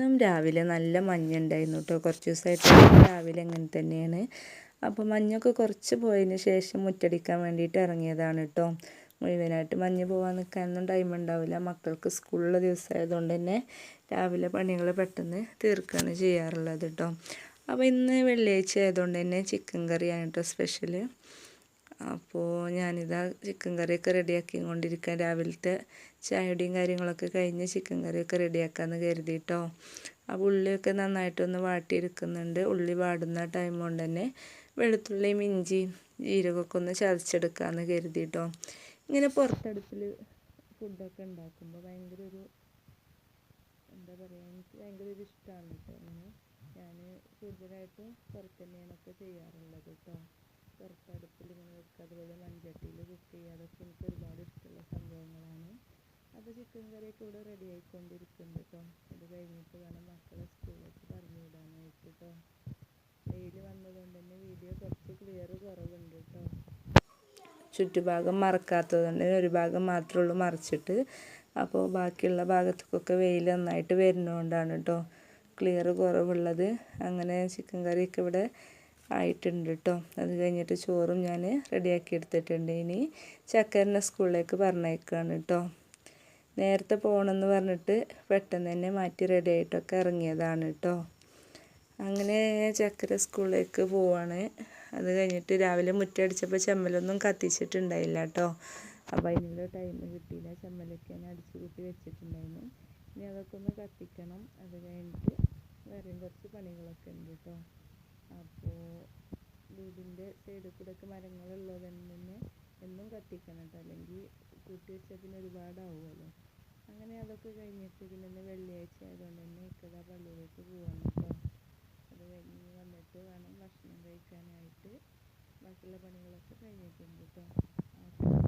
ഇന്നും രാവിലെ നല്ല മഞ്ഞുണ്ടായിരുന്നു കേട്ടോ കുറച്ച് ദിവസമായിട്ട് രാവിലെ അങ്ങനെ തന്നെയാണ്. അപ്പോൾ മഞ്ഞൊക്കെ കുറച്ച് പോയതിന് ശേഷം മുറ്റടിക്കാൻ വേണ്ടിയിട്ട് ഇറങ്ങിയതാണ് കേട്ടോ മുഴുവനായിട്ട് മഞ്ഞ് പോകാൻ നിൽക്കാനൊന്നും ടൈം ഉണ്ടാവില്ല. മക്കൾക്ക് സ്കൂളിലെ ദിവസമായതുകൊണ്ട് തന്നെ രാവിലെ പണികൾ പെട്ടെന്ന് തീർക്കുകയാണ് ചെയ്യാറുള്ളത് കേട്ടോ അപ്പോൾ ഇന്ന് വെള്ളിയാഴ്ച ആയതുകൊണ്ട് തന്നെ ചിക്കൻ കറിയാണ് കേട്ടോ സ്പെഷ്യൽ അപ്പോൾ ഞാനിതാ ചിക്കൻ കറിയൊക്കെ റെഡിയാക്കി കൊണ്ടിരിക്കാൻ രാവിലത്തെ ചായയുടെയും കാര്യങ്ങളൊക്കെ കഴിഞ്ഞ് ചിക്കൻ കറിയൊക്കെ റെഡിയാക്കാമെന്ന് കരുതിയിട്ടോ അപ്പോൾ ഉള്ളിയൊക്കെ നന്നായിട്ടൊന്ന് വാട്ടിയെടുക്കുന്നുണ്ട്. ഉള്ളി വാടുന്ന ടൈം കൊണ്ട് തന്നെ വെളുത്തുള്ളിയും ഇഞ്ചിയും ജീരകമൊക്കെ ഒന്ന് ചതച്ചെടുക്കാമെന്ന് കരുതിയിട്ടോ ഇങ്ങനെ പുറത്തടുപ്പിൽ ഫുഡൊക്കെ ഉണ്ടാക്കുമ്പോൾ ഭയങ്കര ഒരു എന്താ പറയുക എനിക്ക് ഭയങ്കര ഒരു ഇഷ്ടമാണ് കേട്ടോ അങ്ങനെ ഞാൻ കൂടുതലായിട്ടും പുറത്ത് തന്നെയാണ് ഒക്കെ ചെയ്യാറുള്ളത് കേട്ടോ പുറത്തടുപ്പിൽ അതുപോലെ മൺചട്ടിയിൽ കുക്ക് ചെയ്യുക. അതൊക്കെ എനിക്ക് ഒരുപാട് ഇഷ്ടമുള്ള സംഭവങ്ങളാണ്. അപ്പോൾ ചിക്കൻ കറിയൊക്കെ ഇവിടെ റെഡി ആയിക്കൊണ്ടിരിക്കുന്നുണ്ട് കേട്ടോ ഇത് കഴിഞ്ഞിട്ട് വേണം മക്കളെ സ്കൂളിലേക്ക് പറഞ്ഞു വിടാനായിട്ട് കേട്ടോ വെയിൽ വന്നതുകൊണ്ട് തന്നെ വീഡിയോ കുറച്ച് ക്ലിയർ കുറവുണ്ട് കേട്ടോ ചുറ്റുഭാഗം മറക്കാത്തതുകൊണ്ട് ഒരു ഭാഗം മാത്രമേ ഉള്ളൂ മറച്ചിട്ട്. അപ്പോൾ ബാക്കിയുള്ള ഭാഗത്തേക്കൊക്കെ വെയിൽ നന്നായിട്ട് വരുന്നതുകൊണ്ടാണ് കേട്ടോ ക്ലിയർ കുറവുള്ളത്. അങ്ങനെ ചിക്കൻ കറിയൊക്കെ ഇവിടെ ആയിട്ടുണ്ട് കേട്ടോ അത് കഴിഞ്ഞിട്ട് ചോറും ഞാൻ റെഡിയാക്കി എടുത്തിട്ടുണ്ട്. ഇനി ചക്കരനെ സ്കൂളിലേക്ക് പറഞ്ഞേക്കാണ് കേട്ടോ നേരത്തെ പോകണമെന്ന് പറഞ്ഞിട്ട് പെട്ടെന്ന് തന്നെ മാറ്റി റെഡി ആയിട്ടൊക്കെ ഇറങ്ങിയതാണ് കേട്ടോ അങ്ങനെ ചക്കര സ്കൂളിലേക്ക് പോവാണ്. അത് കഴിഞ്ഞിട്ട് രാവിലെ മുറ്റടിച്ചപ്പോൾ ചെമ്മലൊന്നും കത്തിച്ചിട്ടുണ്ടായില്ല കേട്ടോ അപ്പോൾ അതിനുള്ള ടൈം കിട്ടിയില്ല. ചെമ്മലൊക്കെ ഞാൻ അടിച്ചു കൂട്ടി വെച്ചിട്ടുണ്ടായിരുന്നു. ഇനി അതൊക്കെ ഒന്ന് കത്തിക്കണം. അത് കഴിഞ്ഞിട്ട് വേറെയും കുറച്ച് പണികളൊക്കെ ഉണ്ട് കേട്ടോ അപ്പോൾ വീടിന്റെ സൈഡിൽ കൂടെ ഒക്കെ മരങ്ങളുള്ളത് തന്നെ എന്നും കത്തിക്കണം കേട്ടോ അല്ലെങ്കിൽ കൂട്ടി വെച്ചാൽ പിന്നെ ഒരുപാടാവുമല്ലോ. അങ്ങനെ അതൊക്കെ കഴിഞ്ഞിട്ട് പിന്നെ വെള്ളിയാഴ്ച ആയതുകൊണ്ട് തന്നെ ഇക്കതാ പള്ളിയിലേക്ക് പോവാണ് കേട്ടോ അത് കഴിഞ്ഞ് വന്നിട്ട് വേണം ഭക്ഷണം കഴിക്കാനായിട്ട് ബാക്കിയുള്ള പണികളൊക്കെ കഴിഞ്ഞിട്ടുണ്ട് കേട്ടോ